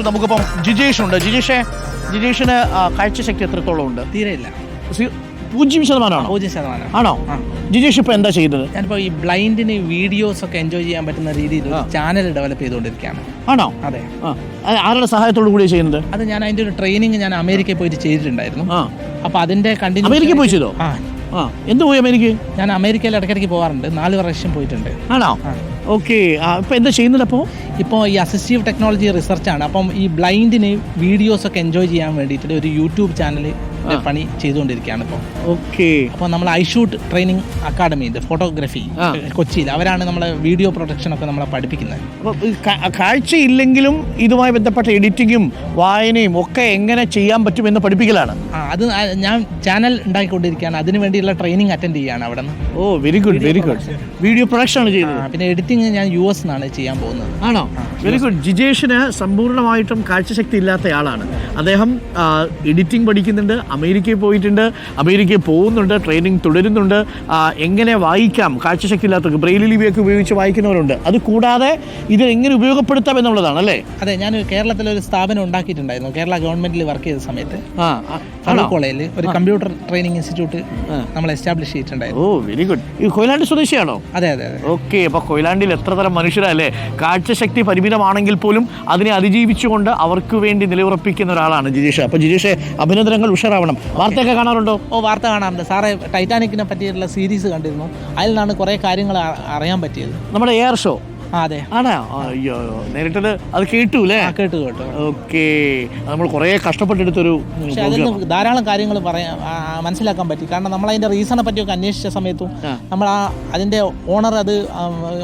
നമുക്കിപ്പം ജിജേഷ് ഉണ്ട് ജിജേഷെ ജിജേഷിന് കാഴ്ചശക്തി എത്രത്തോളം ഉണ്ട്? തീരെയില്ല. പൂജ്യം ശതമാനമാണോ? പൂജ്യം ശതമാനം. ആണോ? ജിജീഷ് ഇപ്പൊ എന്താ ചെയ്യുന്നത്? ഞാനിപ്പോ ഈ ബ്ലൈൻഡിന് വീഡിയോസ് ഒക്കെ എൻജോയ് ചെയ്യാൻ പറ്റുന്ന രീതിയിൽ ചാനൽ ഡെവലപ്പ് ചെയ്തുകൊണ്ടിരിക്കുകയാണ്. ആണോ? അതെ. ആരുടെ സഹായത്തോടു കൂടി ചെയ്യുന്നത്? അത് ഞാൻ അതിന്റെ ഒരു ട്രെയിനിങ് ഞാൻ അമേരിക്കയിൽ പോയിട്ട് ചെയ്തിട്ടുണ്ടായിരുന്നു. അപ്പൊ അതിന്റെ കണ്ടിന്യൂ അമേരിക്കയിൽ പോയി ചെയ്തോ? ആ എന്ത് പോയി അമേരിക്ക ഞാൻ അമേരിക്കയിൽ ഇടയ്ക്കിടയ്ക്ക് പോകാറുണ്ട് നാല് പ്രാവശ്യം പോയിട്ടുണ്ട്. ആണോ. ഓക്കെ. ഇപ്പം എന്താ ചെയ്യുന്നത് അപ്പോൾ ഇപ്പോൾ ഈ അസിസ്റ്റീവ് ടെക്നോളജി റിസർച്ചാണ് അപ്പം ഈ ബ്ലൈൻഡിന് വീഡിയോസ് ഒക്കെ എൻജോയ് ചെയ്യാൻ വേണ്ടിയിട്ട് ഒരു യൂട്യൂബ് ചാനൽ പണി ചെയ്തുകൊണ്ടിരിക്കുകയാണ് ഇപ്പോൾ ഓക്കെ. അപ്പോൾ നമ്മൾ ഐഷൂട്ട് ട്രെയിനിങ് അക്കാഡമി ഫോട്ടോഗ്രഫി. കൊച്ചിയിൽ അവരാണ് നമ്മളെ വീഡിയോ പ്രൊഡക്ഷൻ ഒക്കെ നമ്മളെ പഠിപ്പിക്കുന്നത്. അപ്പോൾ കാഴ്ചയില്ലെങ്കിലും ഇതുമായി ബന്ധപ്പെട്ട എഡിറ്റിങ്ങും വായനയും ഒക്കെ എങ്ങനെ ചെയ്യാൻ പറ്റും എന്ന് പഠിപ്പിക്കലാണ്. അത് ഞാൻ ചാനൽ ഉണ്ടാക്കിക്കൊണ്ടിരിക്കുകയാണ്. അതിന് വേണ്ടിയുള്ള ട്രെയിനിങ് അറ്റൻഡ് ചെയ്യുകയാണ് അവിടെ നിന്ന്. ഓ very good very good video production ആണ് ചെയ്യുന്നത് പിന്നെ എഡിറ്റിംഗ് ഞാൻ യു എസ് നിന്നാണ് ചെയ്യാൻ പോകുന്നത്. ആണോ? വെരി ഗുഡ് ജിജേഷിന് സമ്പൂർണമായിട്ടും കാഴ്ചശക്തി ഇല്ലാത്തയാളാണ് അദ്ദേഹം എഡിറ്റിംഗ് പഠിക്കുന്നുണ്ട്. അമേരിക്കയിൽ പോയിട്ടുണ്ട്. അമേരിക്കയിൽ പോകുന്നുണ്ട് ട്രെയിനിങ് തുടരുന്നുണ്ട്. എങ്ങനെ വായിക്കാം? കാഴ്ചശക്തി ഇല്ലാത്തവർക്ക് ബ്രെയിലി ലിപിയൊക്കെ ഉപയോഗിച്ച് വായിക്കുന്നവരുണ്ട്. അത് കൂടാതെ ഇത് എങ്ങനെ ഉപയോഗപ്പെടുത്താം എന്നുള്ളതാണ് അല്ലേ? അതെ ഞാൻ കേരളത്തിൽ ഒരു സ്ഥാപനം ഉണ്ടാക്കിയിട്ടുണ്ടായിരുന്നു. കേരള ഗവൺമെന്റിൽ വർക്ക് ചെയ്ത സമയത്ത്. ആ. കോളേജിൽ ഒരു കമ്പ്യൂട്ടർ ട്രെയിനിങ് ഇൻസ്റ്റിറ്റ്യൂട്ട് നമ്മൾ എസ്റ്റാബ്ലിഷ് ചെയ്തിട്ടുണ്ടായിരുന്നു. ഓ വെരി ഗുഡ് ഈ കൊയിലാണ്ടി സ്വദേശിയാണോ? അതെ അതെ അതെ. ഓക്കെ അപ്പോൾ കൊയിലാണ്ടിയിൽ എത്ര തരം മനുഷ്യരല്ലേ? കാഴ്ചശക്തി പരിമിതമാണെങ്കിൽ പോലും അതിനെ അതിജീവിച്ചുകൊണ്ട് അവർക്ക് വേണ്ടി നിലയുറപ്പിക്കുന്ന ഒരാളാണ് ജിജീഷ്. അപ്പോൾ ജിജീഷ് അഭിനന്ദനങ്ങൾ ഉഷാറാവണം. വാർത്തയൊക്കെ കാണാറുണ്ടോ? ഓ വാർത്ത കാണാറുണ്ട്. സാറേ ടൈറ്റാനിക്കിനെ പറ്റിയിട്ടുള്ള സീരീസ് കണ്ടിരുന്നു. അതിൽ നിന്നാണ് കുറേ കാര്യങ്ങൾ അറിയാൻ പറ്റിയത്. നമ്മുടെ എയർ ഷോ. അതെ. ആണോ? അയ്യോ നേരിട്ടത് അത് കേട്ടു അല്ലേ കേട്ടു കേട്ടു. ഓക്കെ. നമ്മൾ കുറേ കഷ്ടപ്പെട്ടെടുത്തൊരു പക്ഷെ അതിൽ നിന്ന് ധാരാളം കാര്യങ്ങൾ പറയാൻ ആ, മനസ്സിലാക്കാൻ പറ്റി. കാരണം നമ്മൾ അതിന്റെ റീസണെ പറ്റിയൊക്കെ അന്വേഷിച്ച സമയത്തും നമ്മൾ ആ അതിന്റെ ഓണർ അത്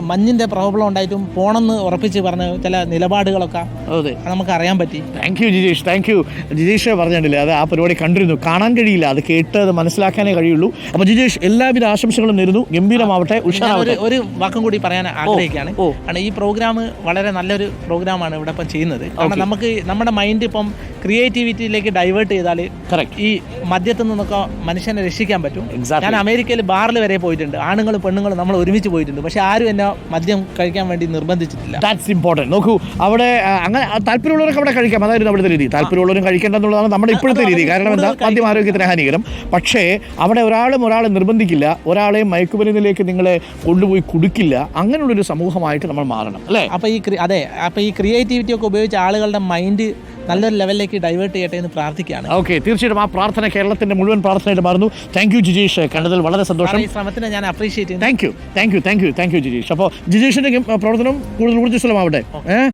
മഞ്ഞിന്റെ പ്രോബ്ലം ഉണ്ടായിട്ടും പോണെന്ന് ഉറപ്പിച്ച് പറഞ്ഞ ചില നിലപാടുകളൊക്കെ അതെ. നമുക്ക് അറിയാൻ പറ്റി. Thank you Jijeesh. Thank you Jijeesh പറഞ്ഞിട്ടില്ലേ അത് ആ പരിപാടി കണ്ടിരുന്നു. കാണാൻ കഴിയില്ല. അത് കേട്ട് അത് മനസ്സിലാക്കാനേ കഴിയുള്ളൂ. അപ്പോൾ ജിജീഷ് എല്ലാവിധ ആശംസകളും നേരുന്നു. ഗംഭീരമാവട്ടെ. ഉഷാ ഉഷാറാവട്ടെ. ഒരു വാക്കും കൂടി പറയാൻ ആഗ്രഹിക്കുകയാണ്. ഓ. കാരണം ഈ പ്രോഗ്രാം വളരെ നല്ലൊരു പ്രോഗ്രാമാണ് ഇവിടെ ഇപ്പം ചെയ്യുന്നത്. കാരണം നമുക്ക് നമ്മുടെ മൈൻഡ് ഇപ്പം ക്രിയേറ്റിവിറ്റിയിലേക്ക് ഡൈവേർട്ട് ചെയ്താൽ കറക്റ്റ് ഈ മദ്യത്തിൽ നിന്നൊക്കെ മനുഷ്യനെ രക്ഷിക്കാൻ പറ്റും. ഞാൻ അമേരിക്കയിൽ ബാറിൽ വരെ പോയിട്ടുണ്ട്. ആണുങ്ങളും പെണ്ണുങ്ങളും നമ്മൾ ഒരുമിച്ച് പോയിട്ടുണ്ട്. പക്ഷെ ആരും എന്നെ മദ്യം കഴിക്കാൻ വേണ്ടി നിർബന്ധിച്ചിട്ടില്ല. ദാറ്റ്സ് ഇമ്പോർട്ടന്റ് നോക്കൂ അവിടെ അങ്ങനെ താല്പര്യമുള്ളവർക്ക് അവിടെ കഴിക്കാം. അതായിരുന്നു അവിടുത്തെ രീതി. താല്പര്യമുള്ളവരും കഴിക്കേണ്ടെന്നുള്ളതാണ് നമ്മുടെ ഇപ്പോഴത്തെ രീതി. കാരണം എന്താ? മദ്യം ആരോഗ്യത്തിന് ഹാനികരം. പക്ഷേ അവിടെ ഒരാളും ഒരാളെ നിർബന്ധിക്കില്ല. ഒരാളെയും മയക്കുമരുന്നിലേക്ക് നിങ്ങളെ കൊണ്ടുപോയി കുടുക്കില്ല. അങ്ങനെയുള്ളൊരു സമൂഹമായിട്ട് നമ്മൾ മാറണം അല്ലേ? അപ്പോൾ ഈ അതെ അപ്പോൾ ഈ ക്രിയേറ്റിവിറ്റി ഒക്കെ ഉപയോഗിച്ച് ആളുകളുടെ മൈൻഡ് നല്ലൊരു ലെവലിലേക്ക് ഡൈവേർട്ട് ചെയ്യട്ടെ എന്ന് പ്രാർത്ഥിക്കുകയാണ്. ഓക്കെ തീർച്ചയായിട്ടും ആ പ്രാർത്ഥന കേരളത്തിന്റെ മുഴുവൻ പ്രാർത്ഥനയായിട്ട് മാറുന്നു. Thank you Jijeesh. കണ്ടതിൽ വളരെ സന്തോഷം. ഈ ശ്രമത്തിനെ ഞാൻ appreciate thank you thank you thank you thank you Jijeesh. അപ്പോൾ ജിജീഷിന്റെ പ്രവർത്തനം കൂടുതൽ ഊർജസ്വലമാവട്ടെ? ഏഹ്